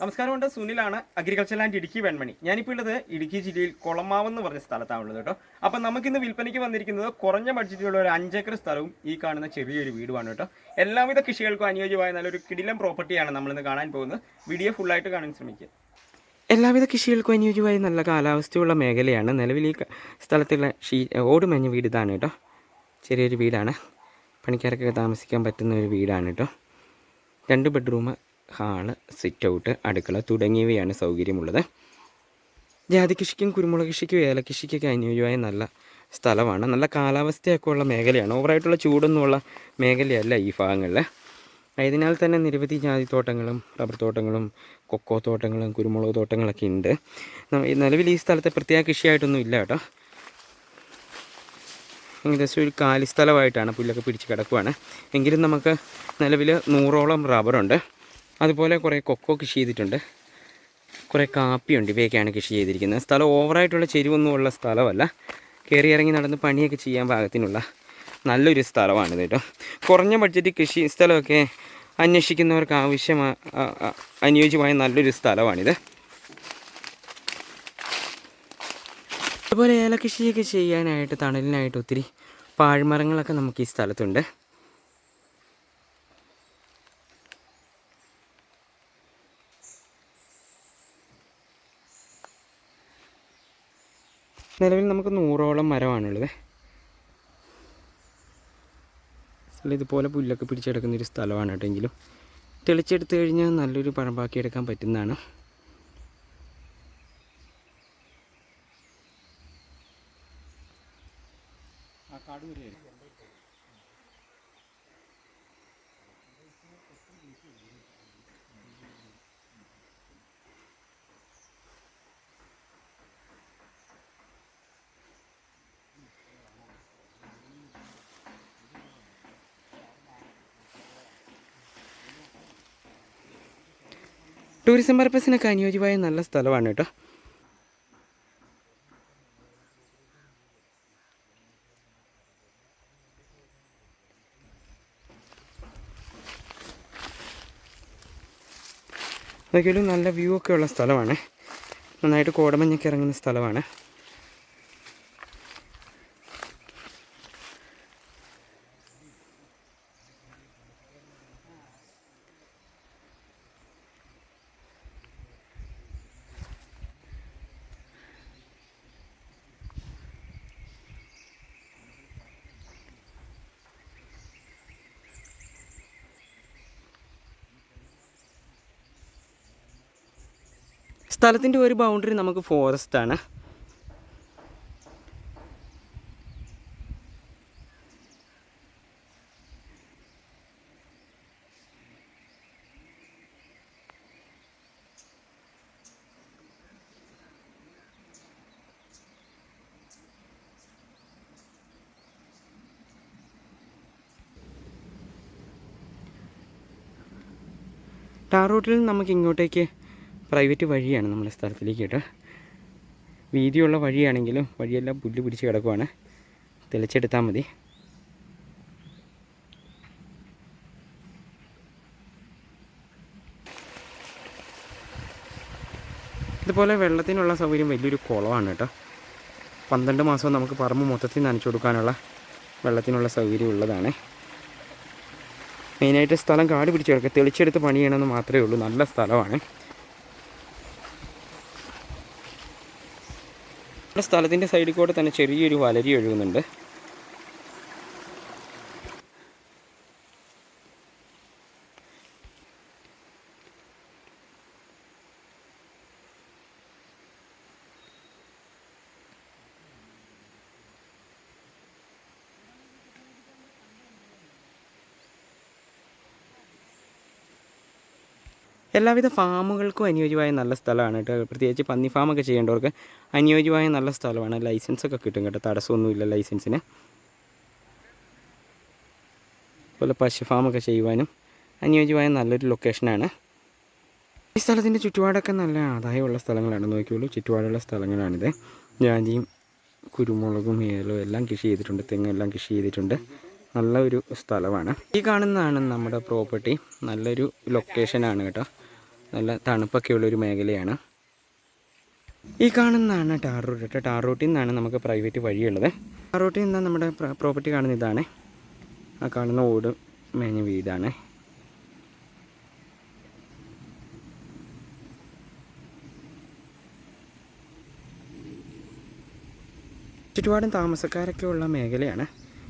നമസ്കാരമുണ്ട്. സുനിലാണ് agriculture land Idukki Venmani. ഞാനിപ്പോൾ ഉള്ളത് ഇടുക്കി ജില്ലയിൽ കൊളമാവ് എന്ന് പറഞ്ഞ സ്ഥലത്താണ് ഉള്ളത് കേട്ടോ. അപ്പം നമുക്കിന്ന് വിൽപ്പനയ്ക്ക് വന്നിരിക്കുന്നത് കുറഞ്ഞ ബഡ്ജറ്റിലുള്ള ഒരു അഞ്ചേക്കർ സ്ഥലവും ഈ കാണുന്ന ചെറിയൊരു വീടുമാണ് കേട്ടോ. എല്ലാവിധ കൃഷികൾക്കും അനുയോജ്യമായ നല്ലൊരു കിടിലം പ്രോപ്പർട്ടിയാണ് നമ്മളിന്ന് കാണാൻ പോകുന്നത്. വീഡിയോ ഫുള്ളായിട്ട് കാണാൻ ശ്രമിക്കുക. എല്ലാവിധ കൃഷികൾക്കും അനുയോജ്യമായ നല്ല കാലാവസ്ഥയുള്ള മേഖലയാണ്. നിലവിൽ ഈ സ്ഥലത്തുള്ള ഷീ ഓടുമഞ്ഞ വീട് ഇതാണ് കേട്ടോ. ചെറിയൊരു വീടാണ്. പണിക്കാർക്കൊക്കെ താമസിക്കാൻ പറ്റുന്ന ഒരു വീടാണ് കേട്ടോ. രണ്ട് ബെഡ്റൂം ഹാൾ സിറ്റ് ഔട്ട് അടുക്കള തുടങ്ങിയവയാണ് സൗകര്യമുള്ളത്. ജാതി കൃഷിക്കും കുരുമുളക് കൃഷിക്കും ഏലകൃഷിക്കൊക്കെ അനുയോജ്യമായ നല്ല സ്ഥലമാണ്. നല്ല കാലാവസ്ഥയൊക്കെ ഉള്ള മേഖലയാണ്. ഓവറായിട്ടുള്ള ചൂടൊന്നുമുള്ള മേഖലയല്ല ഈ ഭാഗങ്ങളിൽ ആയതിനാൽ തന്നെ നിരവധി ജാതിത്തോട്ടങ്ങളും റബ്ബർ തോട്ടങ്ങളും കൊക്കോ തോട്ടങ്ങളും കുരുമുളക് തോട്ടങ്ങളൊക്കെ ഉണ്ട്. നിലവിൽ ഈ സ്ഥലത്തെ പ്രത്യേക കൃഷിയായിട്ടൊന്നും ഇല്ല കേട്ടോ. ഏകദേശം ഒരു കാലിസ്ഥലമായിട്ടാണ് പുല്ലൊക്കെ പിടിച്ച് കിടക്കുവാണ്. എങ്കിലും നമുക്ക് നിലവിൽ നൂറോളം റബ്ബറുണ്ട്. അതുപോലെ കുറേ കൊക്കോ കൃഷി ചെയ്തിട്ടുണ്ട്. കുറേ കാപ്പിയുണ്ട് ഇവയൊക്കെയാണ് കൃഷി ചെയ്തിരിക്കുന്നത്. സ്ഥലം ഓവറായിട്ടുള്ള ചെരുവൊന്നുമുള്ള സ്ഥലമല്ല. കയറി ഇറങ്ങി നടന്ന് പണിയൊക്കെ ചെയ്യാൻ പാകത്തിനുള്ള നല്ലൊരു സ്ഥലമാണിത് കേട്ടോ. കുറഞ്ഞ ബഡ്ജറ്റ് കൃഷി സ്ഥലമൊക്കെ അന്വേഷിക്കുന്നവർക്ക് ആവശ്യമായ അനുയോജ്യമായ നല്ലൊരു സ്ഥലമാണിത്. അതുപോലെ ഏലകൃഷിയൊക്കെ ചെയ്യാനായിട്ട് തണലിനായിട്ട് ഒത്തിരി പാഴ്മരങ്ങളൊക്കെ നമുക്ക് ഈ സ്ഥലത്തുണ്ട്. നിലവിൽ നമുക്ക് നൂറോളം മരമാണുള്ളത്. ഇതുപോലെ പുല്ലൊക്കെ പിടിച്ചെടുക്കുന്ന ഒരു സ്ഥലമാണ് കേട്ടെങ്കിലും തെളിച്ചെടുത്ത് കഴിഞ്ഞാൽ നല്ലൊരു പറമ്പാക്കി എടുക്കാൻ പറ്റുന്നതാണ്. ടൂറിസം പർപ്പസിനൊക്കെ അനുയോജ്യമായ നല്ല സ്ഥലമാണ് കേട്ടോ. അതൊക്കെ നല്ല വ്യൂ ഒക്കെ ഉള്ള സ്ഥലമാണ്. നന്നായിട്ട് കോടമഞ്ഞൊക്കെ ഇറങ്ങുന്ന സ്ഥലമാണ്. സ്ഥലത്തിന്റെ ഒരു ബൗണ്ടറി നമുക്ക് ഫോറസ്റ്റ് ആണ്. ടാർ റൂട്ടിൽ നമുക്ക് ഇങ്ങോട്ടേക്ക് പ്രൈവറ്റ് വഴിയാണ് നമ്മുടെ സ്ഥലത്തിലേക്ക് കേട്ടോ വീതിയുള്ള വഴിയാണെങ്കിലും വഴിയെല്ലാം പുല്ല് പിടിച്ച് കിടക്കുവാണ്. തെളിച്ചെടുത്താൽ മതി. ഇതുപോലെ വെള്ളത്തിനുള്ള സൗകര്യം വലിയൊരു കുളമാണ് കേട്ടോ. പന്ത്രണ്ട് മാസവും നമുക്ക് പറമ്പ് മൊത്തത്തിൽ നനച്ചു കൊടുക്കാനുള്ള വെള്ളത്തിനുള്ള സൗകര്യം ഉള്ളതാണ്. മെയിനായിട്ട് സ്ഥലം കാട് പിടിച്ച് കിടക്കുക. തെളിച്ചെടുത്ത് പണി ചെയ്യണമെന്ന് മാത്രമേ ഉള്ളൂ. നല്ല സ്ഥലമാണ്. സ്ഥലത്തിന്റെ സൈഡിൽ കൂടെ തന്നെ ചെറിയൊരു വലരി ഒഴുകുന്നുണ്ട്. എല്ലാവിധ ഫാമുകൾക്കും അനുയോജ്യമായ നല്ല സ്ഥലമാണ് കേട്ടോ. പ്രത്യേകിച്ച് പന്നി ഫാമൊക്കെ ചെയ്യേണ്ടവർക്ക് അനുയോജ്യമായ നല്ല സ്ഥലമാണ്. ലൈസൻസ് ഒക്കെ കിട്ടും കേട്ടോ. തടസ്സമൊന്നുമില്ല ലൈസൻസിന് അതുപോലെ പശു ഫാമൊക്കെ ചെയ്യുവാനും അനുയോജ്യമായ നല്ലൊരു ലൊക്കേഷനാണ് ഈ സ്ഥലത്തിന്റെ ചുറ്റുപാടൊക്കെ നല്ല ആദായമുള്ള സ്ഥലങ്ങളാണ്. നോക്കിയുള്ളൂ ചുറ്റുപാടുള്ള സ്ഥലങ്ങളാണിത്. ജാതിയും കുരുമുളകും ഏലവും എല്ലാം കൃഷി ചെയ്തിട്ടുണ്ട്. തെങ്ങും എല്ലാം കൃഷി ചെയ്തിട്ടുണ്ട്. നല്ല ഒരു സ്ഥലമാണ്. ഈ കാണുന്നതാണ് നമ്മുടെ പ്രോപ്പർട്ടി നല്ലൊരു ലൊക്കേഷനാണ് കേട്ടോ. നല്ല തണുപ്പൊക്കെ ഉള്ളൊരു മേഖലയാണ്. ഈ കാണുന്നതാണ് ടാർ റൂട്ട് കേട്ടോ. ടാർ റൂട്ടിൽ നിന്നാണ് നമുക്ക് പ്രൈവറ്റ് വഴിയുള്ളത്. ടാർ റൂട്ടിൽ നിന്നാൽ നമ്മുടെ പ്രോപ്പർട്ടി കാണുന്ന ഇതാണ്. ആ കാണുന്ന ഓട് മേഞ്ഞ വീടാണ്. ചുറ്റുപാടും താമസക്കാരൊക്കെ ഉള്ള മേഖലയാണ്.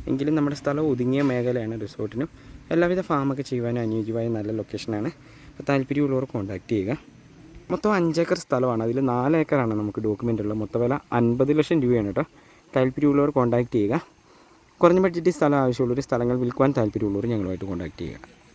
എങ്കിലും നമ്മുടെ സ്ഥലം ഒതുങ്ങിയ മേഖലയാണ് റിസോർട്ടിനും. എല്ലാവിധ ഫാമൊക്കെ ചെയ്യുവാനും അനുയോജ്യമായ നല്ല ലൊക്കേഷനാണ് അപ്പോൾ താല്പര്യമുള്ളവർ കോൺടാക്റ്റ് ചെയ്യുക. മൊത്തം അഞ്ചേക്കർ സ്ഥലമാണ്. അതിൽ നാല് ഏക്കറാണ് നമുക്ക് ഡോക്യുമെന്റ് ഉള്ളത്. മൊത്തം വില അൻപത് ലക്ഷം രൂപയാണ് കേട്ടോ. താല്പര്യമുള്ളവർ കോൺടാക്റ്റ് ചെയ്യുക. കുറഞ്ഞ ബഡ്ജറ്റിൽ സ്ഥലം ആവശ്യമുള്ളവർ സ്ഥലങ്ങൾ വിൽക്കുവാൻ താല്പര്യമുള്ളവർ ഞങ്ങളുമായിട്ട് കോൺടാക്റ്റ് ചെയ്യുക.